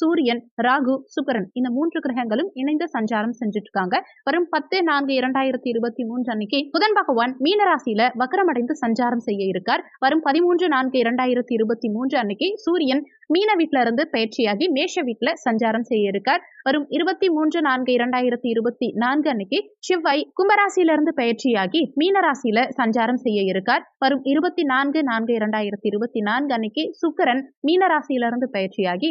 சூரியன் ராகு சுக்கரன் இந்த மூன்று கிரகங்களும் இணைந்து சஞ்சாரம் செஞ்சுட்டு இருக்காங்க வரும் பத்து நான்கு இரண்டாயிரத்தி இருபத்தி மூன்று அன்னைக்கு புதன் பகவான் மீனராசியில வக்கரமடைந்து சஞ்சாரம் செய்ய இருக்கார். வரும் பதிமூன்று நான்கு இரண்டாயிரத்தி இருபத்தி மூன்று அன்னைக்கு சூரியன் மீன வீட்டுல இருந்து பயிற்சியாகி மேஷ வீட்டுல சஞ்சாரம் செய்ய இருக்கார். வரும் இருபத்தி மூன்று நான்கு இரண்டாயிரத்தி இருபத்தி நான்கு அன்னைக்கு செவ்வாய் கும்பராசியில இருந்து பயிற்சியாகி மீனராசியில சஞ்சாரம் செய்ய இருக்கார். வரும் இருபத்தி நான்கு நான்கு இரண்டாயிரத்தி இருபத்தி நான்கு அன்னைக்கு சுக்கரன் மீனராசியில இருந்து பயிற்சியாகி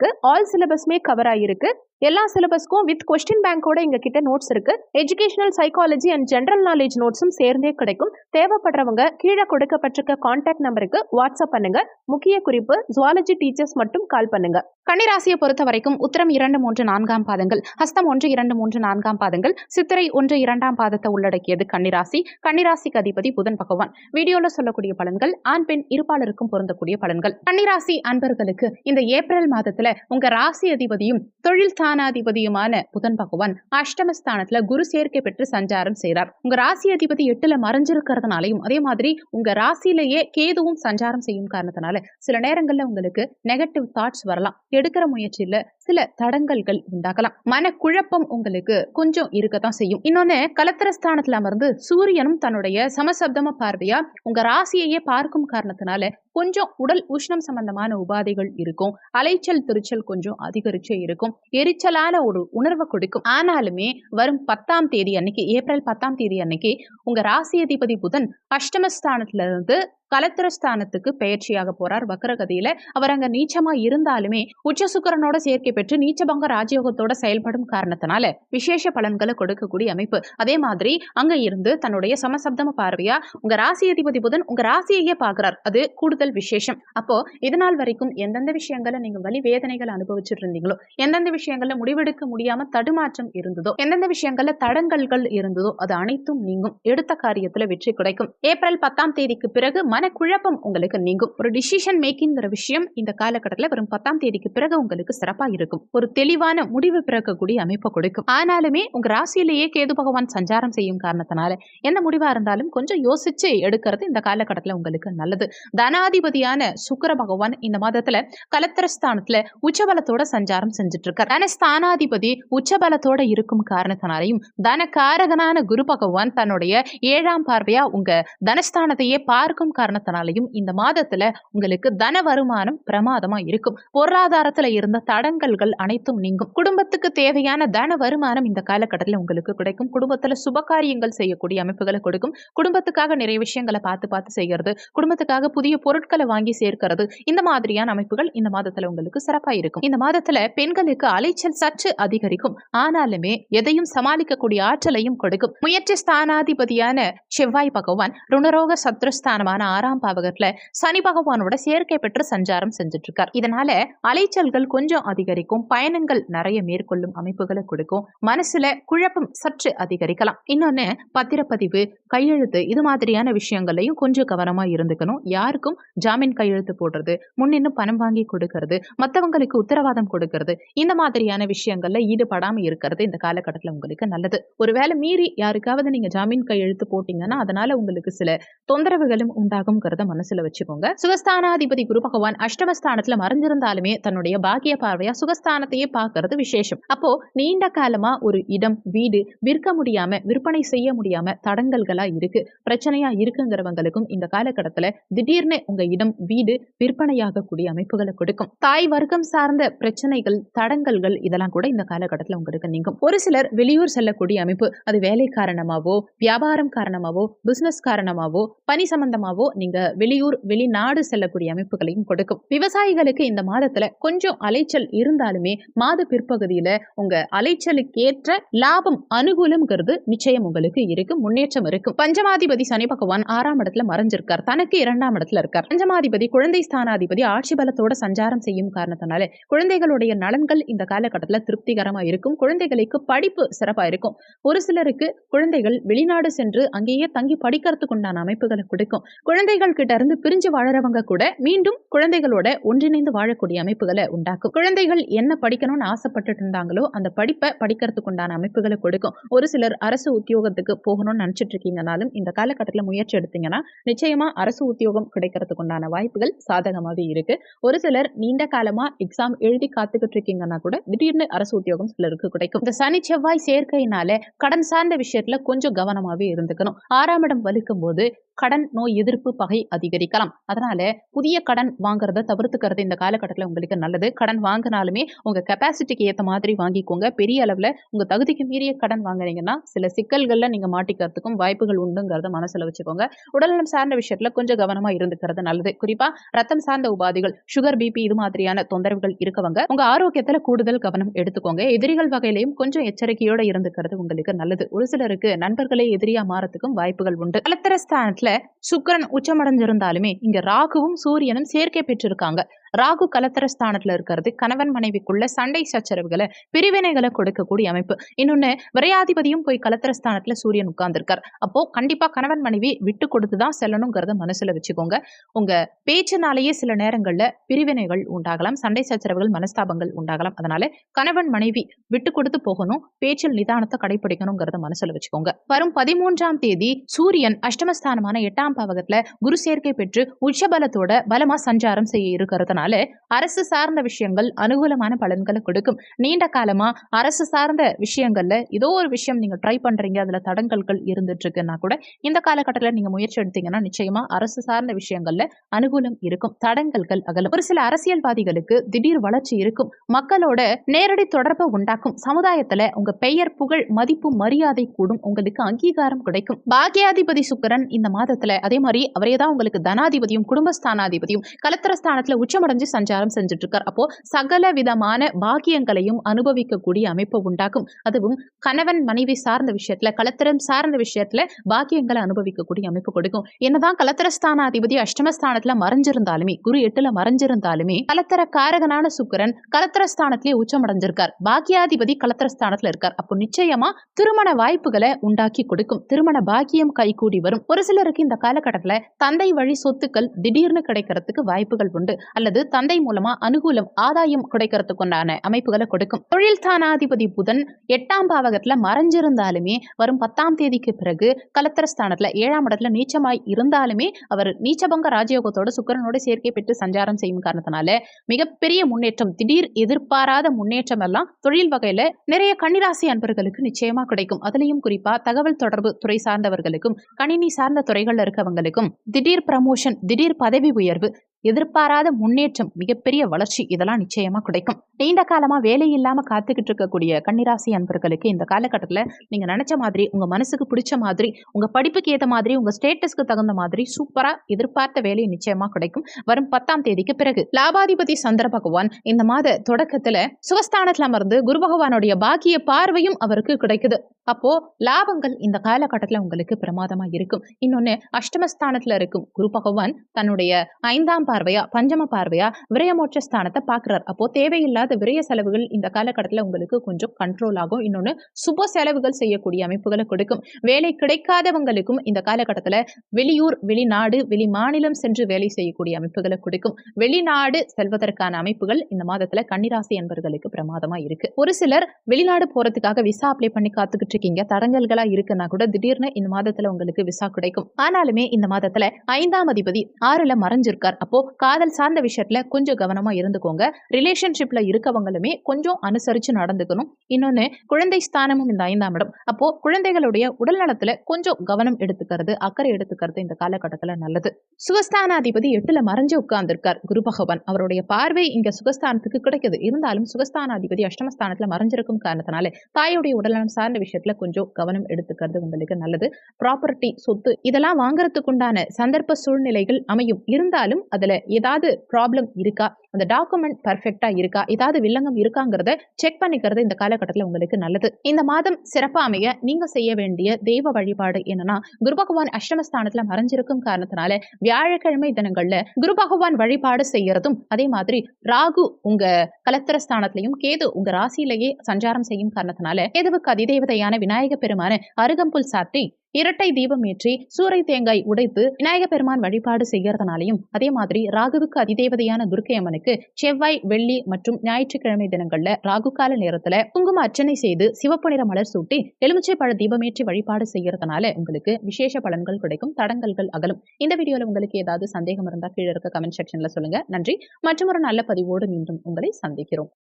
ஆல் சிலபஸ்மே கவர் ஆகிருக்கு எல்லா சிலபஸ்க்கும் வித் கொஸ்டின் பேங்கோட எங்க கிட்ட நோட்ஸ் இருக்கு. Educational psychology and general knowledge நோட்ஸும் சேர்ந்தே கிடைக்கும். தேவைப்படுறவங்க கீழே கொடுக்கப்பட்டிருக்க கான்டாக்ட் நம்பருக்கு வாட்ஸ்அப் பண்ணுங்க. முக்கிய குறிப்பு ஜுவாலஜி டீச்சர்ஸ் மட்டும் கால் பண்ணுங்க. கன்னிராசியை பொறுத்த வரைக்கும் உத்தரம் இரண்டு மூன்று நான்காம் பாதங்கள் ஹஸ்தம் ஒன்று இரண்டு மூன்று நான்காம் பாதங்கள் சித்திரை ஒன்று இரண்டாம் பாதத்தை உள்ளடக்கியது கன்னிராசி. கன்னிராசிக்கு அதிபதி புதன் பகவான். வீடியோல சொல்லக்கூடிய பலன்கள் ஆண் பெண் இருப்பாளருக்கும் பொருந்தக்கூடிய பலன்கள். கன்னிராசி அன்பர்களுக்கு இந்த ஏப்ரல் மாதத்துல உங்க ராசி அதிபதியும் தொழில் ஸ்தானாதிபதியுமான புதன் பகவான் அஷ்டமஸ்தானத்துல குரு சேர்க்கை பெற்று சஞ்சாரம் செய்கிறார் உங்க ராசி அதிபதி எட்டுல மறைஞ்சிருக்கிறதுனாலையும் அதே மாதிரி உங்க ராசியிலேயே கேதுவும் சஞ்சாரம் செய்யும் காரணத்தினால சில நேரங்கள்ல உங்களுக்கு நெகட்டிவ் தாட்ஸ் வரலாம். எடுக்கிற முயற்சியில சில தடங்கல்கள் உண்டாகலாம். மனக்குழப்பம் உங்களுக்கு கொஞ்சம் இருக்கத்தான் செய்யும். இன்னொன்னு கலத்திரஸ்தானத்துல அமர்ந்து சூரியனும் தன்னுடைய சமசப்தம பார்வையா உங்க ராசியையே பார்க்கும் காரணத்தினால கொஞ்சம் உடல் உஷ்ணம் சம்பந்தமான உபாதைகள் இருக்கும். அலைச்சல் திருச்சல் கொஞ்சம் அதிகரிச்சே இருக்கும். எரிச்சலான ஒரு உணர்வை கொடுக்கும். ஆனாலுமே வரும் பத்தாம் தேதி அன்னைக்கு ஏப்ரல் பத்தாம் தேதி அன்னைக்கு உங்க ராசி அதிபதி புதன் அஷ்டமஸ்தானத்துல இருந்து கலத்திரஸ்தானத்துக்கு பெயர்ச்சியாக போறார் வக்கரகதியில. அவர் அங்க நீச்சமா இருந்தாலுமே உச்ச சுக்கரனோட சேர்க்கை பெற்று நீச்சபங்க ராஜயோகத்தோட செயல்படும் காரணத்தினால விசேஷ பலன்களை கொடுக்கக்கூடிய அமைப்பு. அதே மாதிரி அங்க இருந்து தன்னுடைய சமசப்தம பார்வையா உங்க ராசி அதிபதி புதன் உங்க ராசியையே பாக்குறார் அது கூடுதல் விசேஷம். அப்போ இதனால் வரைக்கும் எந்தெந்த விஷயங்களை நீங்க வலி வேதனைகளை அனுபவிச்சுட்டு இருந்தீங்களோ எந்தெந்த விஷயங்கள்ல முடிவெடுக்க முடியாம தடுமாற்றம் இருந்ததோ எந்தெந்த விஷயங்கள்ல தடங்கல்கள் இருந்ததோ அது அனைத்தும் நீங்கும். எடுத்த காரியத்துல வெற்றி கிடைக்கும். ஏப்ரல் பத்தாம் தேதிக்கு பிறகு மனக்குழப்பம் உங்களுக்கு நீங்கும். ஒரு டிசிஷன் மேக்கிங்கிற விஷயம் இந்த காலகட்டத்தில் வரும் பத்தாம் தேதிக்கு பிறகு உங்களுக்கு சிறப்பா இருக்கும். ஒரு தெளிவான முடிவு பிறக்கக்கூடிய அமைப்பை கொடுக்கும். ஆனாலுமே உங்க ராசியிலேயே கேது பகவான் சஞ்சாரம் செய்யும் காரணத்தினால என்ன முடிவா இருந்தாலும் கொஞ்சம் யோசிச்சு எடுக்கிறது இந்த காலகட்டத்தில் உங்களுக்கு நல்லது. தனாதிபதியான சுக்கர பகவான் இந்த மாதத்துல கலத்திரஸ்தானத்துல உச்சபலத்தோட சஞ்சாரம் செஞ்சுட்டு இருக்கார் தன ஸ்தானாதிபதி உச்சபலத்தோட இருக்கும் காரணத்தினாலையும் தனக்காரகனான குரு பகவான் தன்னுடைய ஏழாம் பார்வையா உங்க தனஸ்தானத்தையே பார்க்கும் காரணம் காரணத்தினாலையும் இந்த மாதத்துல உங்களுக்கு தன வருமானம் பிரமாதமா இருக்கும். பொருளாதாரத்துல இருந்த தடங்கல்கள் அனைத்தும் நீங்கும். குடும்பத்துக்கு தேவையான தன வருமானம் இந்த காலகட்டத்தில் உங்களுக்கு கிடைக்கும். குடும்பத்துல சுபகாரியங்கள் செய்யக்கூடிய அமைப்புகளை கொடுக்கும். குடும்பத்துக்காக நிறைய விஷயங்களை பார்த்து பார்த்து செய்யறது. குடும்பத்துக்காக புதிய பொருட்களை வாங்கி சேர்க்கிறது. இந்த மாதிரியான அமைப்புகள் இந்த மாதத்துல உங்களுக்கு சிறப்பா இருக்கும். இந்த மாதத்துல பெண்களுக்கு அலைச்சல் சற்று அதிகரிக்கும். ஆனாலுமே எதையும் சமாளிக்கக்கூடிய ஆற்றலையும் கொடுக்கும். முயற்சி ஸ்தானாதிபதியான செவ்வாய் பகவான் ருணரோக சத்ருஸ்தானமான ஆறாம் பாவகத்துல சனி பகவானோட சேர்க்கை பெற்று சஞ்சாரம் செஞ்சுட்டு இருக்கார் இதனால அலைச்சல்கள் கொஞ்சம் அதிகரிக்கும் பயணங்கள் நிறைய மேற்கொள்ளும் அமைப்புகளை கொடுக்கும். மனசுல குழப்பம் சற்று அதிகரிக்கலாம். இன்னொன்னு பத்திரப்பதிவு கையெழுத்து இது மாதிரியான விஷயங்களையும் கொஞ்சம் கவனமா இருந்துக்கணும். யாருக்கும் ஜாமீன் கையெழுத்து போடுறது முன்னின்னு பணம் வாங்கி கொடுக்கறது மற்றவங்களுக்கு உத்தரவாதம் கொடுக்கறது இந்த மாதிரியான விஷயங்கள்ல ஈடுபடாம இருக்கிறது இந்த காலகட்டத்தில் உங்களுக்கு நல்லது. ஒருவேளை மீறி யாருக்காவது நீங்க ஜாமீன் கையெழுத்து போட்டீங்கன்னா அதனால உங்களுக்கு சில தொந்தரவுகளும் உண்டாகும். உண்டாகும்ங்கிறத மனசுல வச்சுக்கோங்க. சுகஸ்தானாதிபதி குரு பகவான் அஷ்டமஸ்தானத்துல மறைஞ்சிருந்தாலுமே தன்னுடைய பாக்கிய பார்வையா சுகஸ்தானத்தையே பார்க்கறது விசேஷம். அப்போ நீண்ட காலமா ஒரு இடம் வீடு விற்க முடியாம விற்பனை செய்ய முடியாம தடங்கல்களா இருக்கு. பிரச்சனையா இருக்குங்கிறவங்களுக்கும் இந்த காலகட்டத்துல திடீர்னு உங்க இடம் வீடு விற்பனையாகக்கூடிய அமைப்புகளை கொடுக்கும். தாய் வர்க்கம் சார்ந்த பிரச்சனைகள் தடங்கல்கள் இதெல்லாம் கூட இந்த காலகட்டத்தில் உங்களுக்கு நீங்கும். ஒரு சிலர் வெளியூர் செல்லக்கூடிய அமைப்பு அது வேலை காரணமாவோ வியாபாரம் காரணமாவோ பிசினஸ் காரணமாவோ பணி சம்பந்தமாவோ நீங்க வெளியூர் வெளிநாடு செல்லக்கூடிய அமைப்புகளையும் கொடுக்கும். விவசாயிகளுக்கு இந்த மாதத்துல கொஞ்சம் அலைச்சல் இருந்தாலுமே மாத பிற்பகுதியில உங்க அலைச்சலுக்கேற்ற லாபம் அனுகூலம்ங்கிறது நிச்சயம் உங்களுக்கு இருக்கு முன்னேற்றம் இருக்கும். பஞ்சமாதிபதி சனி பகவான் ஆறாம் இடத்துல மறைஞ்சிருக்கார். தனக்கு இரண்டாம் இடத்துல இருக்கார். பஞ்சமாதிபதி குழந்தை ஸ்தானாதிபதி ஆட்சி பலத்தோட சஞ்சாரம் செய்யும் காரணத்தினால குழந்தைகளுடைய நலன்கள் இந்த காலகட்டத்தில் திருப்திகரமா இருக்கும். குழந்தைகளுக்கு படிப்பு சிறப்பா இருக்கும். ஒரு சிலருக்கு குழந்தைகள் வெளிநாடு சென்று அங்கேயே தங்கி படிக்கிறதுக்கு உண்டான அமைப்புகளை கொடுக்கும். குழந்தைகள் கிட்ட இருந்து பிரிஞ்சு வாழறவங்க கூட மீண்டும் குழந்தைகளோட ஒன்றிணைந்து வாழக்கூடிய அமைப்புகளை உண்டாக்கும். குழந்தைகள் என்ன படிக்கணும்னு ஆசைப்பட்டுட்டு இருந்தாங்களோ அந்த படிப்பை படிக்கிறதுக்கு உண்டான அமைப்புகளை கொடுக்கும். ஒரு சிலர் அரசு உத்தியோகத்துக்கு போகணும்னு நினைச்சிட்டு இருக்கீங்கனாலும் இந்த காலகட்டத்தில் முயற்சி எடுத்தீங்கன்னா நிச்சயமா அரசு உத்தியோகம் கிடைக்கிறதுக்கு உண்டான வாய்ப்புகள் சாதகமாகவே இருக்கு. ஒரு சிலர் நீண்ட காலமா எக்ஸாம் எழுதி காத்துக்கிட்டு இருக்கீங்கன்னா கூட திடீர்னு அரசு உத்தியோகம் சிலருக்கு கிடைக்கும். இந்த சனி செவ்வாய் சேர்க்கையினால கடன் சார்ந்த விஷயத்துல கொஞ்சம் கவனமாவே இருந்துக்கணும். ஆறாம் இடம் வலிக்கும் போது கடன் நோய் எதிர்ப்பு பகை அதிகரிக்கலாம். அதனால புதிய கடன் வாங்குறத தவிர்த்துக்கிறது இந்த காலகட்டத்தில் உங்களுக்கு நல்லது. கடன் வாங்கினாலுமே உங்க கெப்பாசிட்டிக்கு ஏற்ற மாதிரி வாங்கிக்கோங்க. பெரிய அளவில் உங்க தகுதிக்கு மீறிய கடன் வாங்குறீங்கன்னா சில சிக்கல்களில் நீங்க மாட்டிக்கிறதுக்கும் வாய்ப்புகள் உண்டுங்கிறத மனசுல வச்சுக்கோங்க. உடல்நலம் சார்ந்த விஷயத்துல கொஞ்சம் கவனமா இருந்துக்கிறது நல்லது. குறிப்பா ரத்தம் சார்ந்த உபாதைகள் சுகர் பிபி இது மாதிரியான தொந்தரவுகள் இருக்கவங்க உங்க ஆரோக்கியத்துல கூடுதல் கவனம் எடுத்துக்கோங்க. எதிரிகள் வகையிலையும் கொஞ்சம் எச்சரிக்கையோட இருந்துக்கிறது உங்களுக்கு நல்லது. ஒரு சிலருக்கு நண்பர்களே எதிரியா மாறத்துக்கும் வாய்ப்புகள் உண்டு. கலத்திர ஸ்தானத்துல சுக்கிரன் உச்சமடைஞ்சிருந்தாலுமே இங்க ராகுவும் சூரியனும் சேர்க்கை பெற்றிருக்காங்க. ராகு கலத்தர ஸ்தானத்துல இருக்கிறது கணவன் மனைவிக்குள்ள சண்டை சச்சரவுகளை பிரிவினைகளை கொடுக்கக்கூடிய அமைப்பு. இன்னொன்னு விரையாதிபதியும் போய் கலத்தர ஸ்தானத்துல சூரியன் உட்கார்ந்துருக்கார். அப்போ கண்டிப்பா கணவன் மனைவி விட்டு கொடுத்து தான் செல்லணுங்கிறத மனசுல வச்சுக்கோங்க. உங்க பேச்சினாலேயே சில நேரங்கள்ல பிரிவினைகள் உண்டாகலாம் சண்டை சச்சரவுகள் மனஸ்தாபங்கள் உண்டாகலாம். அதனால கணவன் மனைவி விட்டு கொடுத்து போகணும் பேச்சில் நிதானத்தை கடைபிடிக்கணுங்கிறத மனசுல வச்சுக்கோங்க. வரும் பதிமூன்றாம் தேதி சூரியன் அஷ்டமஸ்தானமான எட்டாம் பாவகத்துல குரு சேர்க்கை பெற்று உச்சபலத்தோட பலமா சஞ்சாரம் செய்ய இருக்கிறதுனால அரசு சார்ந்த விஷயங்கள் அனுகூலமான பலன்களை கொடுக்கும். நீண்ட காலமா அரசு சார்ந்த விஷயங்கள்ல ஏதோ ஒரு விஷயம் நீங்க ட்ரை பண்றீங்க அதுல தடங்கல்கள் இருந்துட்டு இருக்குன்னா கூட இந்த காலகட்டத்தில் நீங்க முயற்சி எடுத்தீங்கன்னா நிச்சயமா அரசு சார்ந்த விஷயங்கள்ல அனுகூலம் இருக்கும். தடங்கல்கள் அகலும். ஒரு சில அரசியல்வாதிகளுக்கு திடீர் வளர்ச்சி இருக்கும். மக்களோட நேரடி தொடர்பை உண்டாக்கும். சமுதாயத்துல உங்க பெயர் புகழ் மதிப்பு மரியாதை கூடும். உங்களுக்கு அங்கீகாரம் கிடைக்கும். பாக்கியாதிபதி சுக்கரன் இந்த மாதத்துல அதே மாதிரி அவரே தான் உங்களுக்கு தனாதிபதியும் குடும்பஸ்தானாதிபதியும் கலத்திர ஸ்தானத்துல அடைஞ்சு சஞ்சாரம் செஞ்சுட்டு இருக்கார் அப்போ சகல விதமான பாக்கியங்களையும் அனுபவிக்கக்கூடிய அமைப்பு உண்டாக்கும் அதுவும் கணவன் மனைவி சார்ந்த விஷயத்துல கலத்திரம் சார்ந்த விஷயத்துல பாக்கியங்களை அனுபவிக்கக்கூடிய அமைப்பு கொடுக்கும். என்னதான் கலத்திரஸ்தானாதிபதி அஷ்டமஸ்தானத்துல மறைஞ்சிருந்தாலுமே குரு எட்டுல மறைஞ்சிருந்தாலுமே கலத்தர காரகனான சுக்கரன் கலத்திரஸ்தானத்திலே உச்சமடைஞ்சிருக்கார். பாக்கியாதிபதி கலத்திரஸ்தானத்துல இருக்கார். அப்போ நிச்சயமா திருமண வாய்ப்புகளை உண்டாக்கி கொடுக்கும். திருமண பாக்கியம் கைகூடி வரும். ஒரு சிலருக்கு இந்த காலகட்டத்துல தந்தை வழி சொத்துக்கள் திடீர்னு கிடைக்கிறதுக்கு வாய்ப்புகள் உண்டு. அல்லது தந்தை மூலமா அனுகூலம் ஆதாயம் கிடைக்கிறதுக்குண்டான அமைப்புகளை கொடுக்கும். தொழில் தானாதிபதி புதன் எட்டாம் பாவகத்துல மறைஞ்சிருந்தாலுமே வரும் பத்தாம் தேதிக்கு பிறகு கலத்திர ஸ்தானத்துல ஏழாம் இடத்துல நீச்சமாய் இருந்தாலுமே அவர் நீச்சபங்க ராஜயோகத்தோட சுக்கரனோட சேர்க்கை பெற்று சஞ்சாரம் செய்யும் காரணத்தினால மிகப்பெரிய முன்னேற்றம் திடீர் எதிர்பாராத முன்னேற்றம் எல்லாம் தொழில் வகையில நிறைய கன்னிராசி அன்பர்களுக்கு நிச்சயமா கிடைக்கும். அதுலயும் குறிப்பா தகவல் தொடர்பு துறை சார்ந்தவர்களுக்கும் கணினி சார்ந்த துறைகள்ல இருக்கவங்களுக்கும் திடீர் ப்ரமோஷன் திடீர் பதவி உயர்வு எதிர்பாராத முன்னேற்றம் மிகப்பெரிய வளர்ச்சி இதெல்லாம் நிச்சயமா கிடைக்கும். நீண்ட காலமா வேலை இல்லாம காத்துக்கிட்டு இருக்கக்கூடிய கன்னிராசி அன்பர்களுக்கு இந்த காலகட்டத்தில் நீங்க நினைச்ச மாதிரி உங்க மனசுக்கு பிடிச்ச மாதிரி உங்க படிப்புக்கு ஏத்த மாதிரி உங்க ஸ்டேட்டஸ்க்கு தகுந்த மாதிரி சூப்பரா எதிர்பார்த்த வேலை நிச்சயமா கிடைக்கும். வரும் பத்தாம் தேதிக்கு பிறகு லாபாதிபதி சந்திர பகவான் இந்த மாத தொடக்கத்துல சுகஸ்தானத்துல அமர்ந்து குரு பகவானுடைய பாக்கிய பார்வையும் அவருக்கு கிடைக்குது. அப்போ லாபங்கள் இந்த காலகட்டத்துல உங்களுக்கு பிரமாதமா இருக்கும். இன்னொன்னு அஷ்டமஸ்தானத்துல இருக்கும் குரு பகவான் தன்னுடைய ஐந்தாம் பார்வையா பஞ்சம பார்வையா விரயமோட்ச ஸ்தானத்தை பார்க்குறார். அப்போ தேவையில்லாத விரய செலவுகள் இந்த காலகட்டத்தில் உங்களுக்கு கொஞ்சம் கண்ட்ரோல் ஆகும். இன்னொன்று சுப செலவுகள் செய்யக்கூடிய அமைப்புகளை கொடுக்கும். வேலை கிடைக்காதவங்களுக்கும் இந்த காலகட்டத்தில் வெளியூர் வெளிநாடு வெளி மாநிலம் சென்று வேலை செய்யக்கூடிய அமைப்புகளை கொடுக்கும். வெளிநாடு செல்வதற்கான அமைப்புகள் இந்த மாதத்துல கன்னிராசி என்பர்களுக்கு பிரமாதமா இருக்கு. ஒரு சிலர் வெளிநாடு போறதுக்காக விசா அப்ளை பண்ணி காத்துக்கிட்டு இருக்கீங்க. தடங்கல்களா இருக்குன்னா கூட திடீர்னு இந்த மாதத்துல உங்களுக்கு விசா கிடைக்கும். ஆனாலுமே இந்த மாதத்துல ஐந்தாம் அதிபதி ஆறுல மறைஞ்சிருக்கார். அப்போ காதல் சார்ந்த விஷயத்துல கொஞ்சம் கவனமா இருந்துக்கோங்க. ரிலேஷன்ஷிப்ல இருக்கவங்களுமே கொஞ்சம் அனுசரிச்சு நடந்துக்கணும். இன்னொன்னு குழந்தை ஸ்தானமும் இந்த ஐந்தாம் இடம். அப்போ குழந்தைகளுடைய உடல் நலத்துல கொஞ்சம் கவனம் எடுத்துக்கிறது அக்கறை எடுத்துக்கிறது இந்த காலகட்டத்துல நல்லது. சுகஸ்தானாதிபதி எட்டுல மறைஞ்சு உட்கார்ந்திருக்கார் குரு பகவான். அவருடைய பார்வை இங்க சுகஸ்தானத்துக்கு கிடைக்குது. இருந்தாலும் சுகஸ்தானாதிபதி அஷ்டமஸ்தானத்துல மறைஞ்சிருக்கும் காரணத்தினால தாயுடைய உடல்நலம் சார்ந்த விஷயத்துல கொஞ்சம் கவனம் எடுத்துக்கிறது உங்களுக்கு நல்லது. ப்ராப்பர்ட்டி சொத்து இதெல்லாம் வாங்குறதுக்குண்டான சந்தர்ப்ப சூழ்நிலைகள் அமையும். இருந்தாலும் அதுல ஏதாவது ப்ராப்ளம் இருக்கா? அந்த டாக்குமெண்ட் பர்ஃபெக்டாக இருக்கா? ஏதாவது வில்லங்கம் இருக்காங்கிறத செக் பண்ணிக்கிறது இந்த காலகட்டத்தில் உங்களுக்கு நல்லது. இந்த மாதம் சிறப்பாக அமைய நீங்க செய்ய வேண்டிய தெய்வ வழிபாடு என்னன்னா குரு பகவான் அஷ்டமஸ்தானத்துல மறைஞ்சிருக்கும் காரணத்தினால வியாழக்கிழமை தினங்கள்ல குரு பகவான் வழிபாடு செய்யறதும் அதே மாதிரி ராகு உங்க கலத்திர ஸ்தானத்திலையும் கேது உங்க ராசியிலேயே சஞ்சாரம் செய்யும் காரணத்தினால கேதுவுக்கு அதிதேவதையான விநாயக பெருமான அருகம்புல் சாத்தி இரட்டை தீபம் ஏற்றி சூறை தேங்காய் உடைத்து விநாயக பெருமான் வழிபாடு செய்யறதுனாலையும் அதே மாதிரி ராகுவுக்கு அதிதேவதையான துர்க்கை அம்மனுக்கு செவ்வாய் வெள்ளி மற்றும் ஞாயிற்றுக்கிழமை தினங்கள்ல ராகு கால நேரத்துல குங்கும அர்ச்சனை செய்து சிவப்பு நிற மலர் சூட்டி எலுமிச்சை பழ தீபமேற்றி வழிபாடு செய்யறதுனால உங்களுக்கு விசேஷ பலன்கள் கிடைக்கும் தடங்கல்கள் அகலும். இந்த வீடியோல உங்களுக்கு ஏதாவது சந்தேகம் இருந்தா கீழே இருக்க கமெண்ட் செக்ஷன்ல சொல்லுங்க. நன்றி. மற்றும் ஒரு நல்ல பதிவோடு மீண்டும் உங்களை சந்திக்கிறோம்.